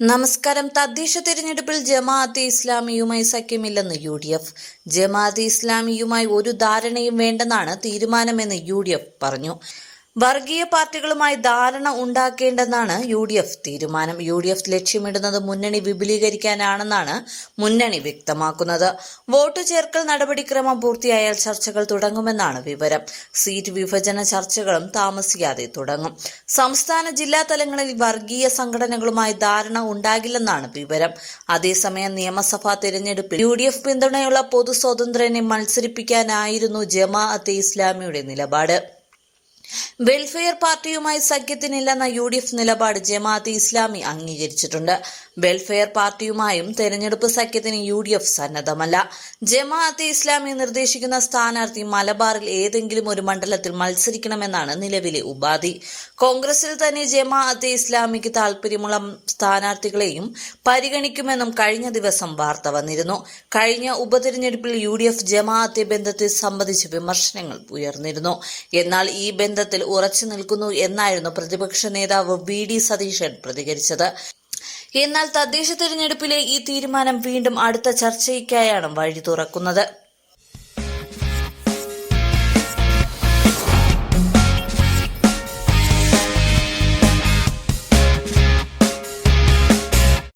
നമസ്കാരം. തദ്ദേശ തിരഞ്ഞെടുപ്പിൽ ജമാഅത്തെ ഇസ്ലാമിയുമായി സഖ്യമില്ലെന്ന് യു ഡി എഫ് ജമാഅത്തെ ഇസ്ലാമിയുമായി ഒരു ധാരണയും വേണ്ടെന്നാണ് തീരുമാനമെന്ന് യു ഡി എഫ് പറഞ്ഞു. വർഗീയ പാർട്ടികളുമായി ധാരണ ഉണ്ടാക്കേണ്ടെന്നാണ് യു ഡി എഫ് തീരുമാനം. യു ഡി എഫ് ലക്ഷ്യമിടുന്നത് മുന്നണി വിപുലീകരിക്കാനാണെന്നാണ് മുന്നണി വ്യക്തമാക്കുന്നത്. വോട്ട് ചേർക്കൽ നടപടിക്രമം പൂർത്തിയായാൽ ചർച്ചകൾ തുടങ്ങുമെന്നാണ് വിവരം. സീറ്റ് വിഭജന ചർച്ചകളും താമസിയാതെ തുടങ്ങും. സംസ്ഥാന ജില്ലാ തലങ്ങളിൽ വർഗീയ സംഘടനകളുമായി ധാരണ ഉണ്ടാകില്ലെന്നാണ് വിവരം. അതേസമയം നിയമസഭാ തെരഞ്ഞെടുപ്പിൽ യു ഡി എഫ് പിന്തുണയുള്ള പൊതു സ്വതന്ത്രനെ മത്സരിപ്പിക്കാനായിരുന്നു ജമാഅത്തെ ഇസ്ലാമിയുടെ നിലപാട്. വെൽഫെയർ പാർട്ടിയുമായി സഖ്യത്തിനില്ലെന്ന യു ഡി എഫ് നിലപാട് ജമാഅത്തെ ഇസ്ലാമി അംഗീകരിച്ചിട്ടുണ്ട്. വെൽഫെയർ പാർട്ടിയുമായും തെരഞ്ഞെടുപ്പ് സഖ്യത്തിന് യു ഡി എഫ് സന്നദ്ധമല്ല. ജമാഅത്തെ ഇസ്ലാമി നിർദ്ദേശിക്കുന്ന സ്ഥാനാർത്ഥി മലബാറിൽ ഏതെങ്കിലും ഒരു മണ്ഡലത്തിൽ മത്സരിക്കണമെന്നാണ് നിലവിലെ ഉപാധി. കോൺഗ്രസിൽ തന്നെ ജമാഅത്തെ ഇസ്ലാമിക്ക് താൽപര്യമുള്ള സ്ഥാനാർത്ഥികളെയും പരിഗണിക്കുമെന്നും കഴിഞ്ഞ ദിവസം വാർത്ത വന്നിരുന്നു. കഴിഞ്ഞ ഉപതെരഞ്ഞെടുപ്പിൽ യു ഡി എഫ് ജമാഅത്തെ ബന്ധത്തെ സംബന്ധിച്ച് വിമർശനങ്ങൾ ഉയർന്നിരുന്നു. എന്നാൽ ഈ ബന്ധത്തിൽ ഉറച്ചു നിൽക്കുന്നു എന്നായിരുന്നു പ്രതിപക്ഷ നേതാവ് വി ഡി സതീശൻ പ്രതികരിച്ചത്. എന്നാൽ തദ്ദേശ തെരഞ്ഞെടുപ്പിലെ ഈ തീരുമാനം വീണ്ടും അടുത്ത ചർച്ചയ്ക്കായാണ് വഴി തുറക്കുന്നത്.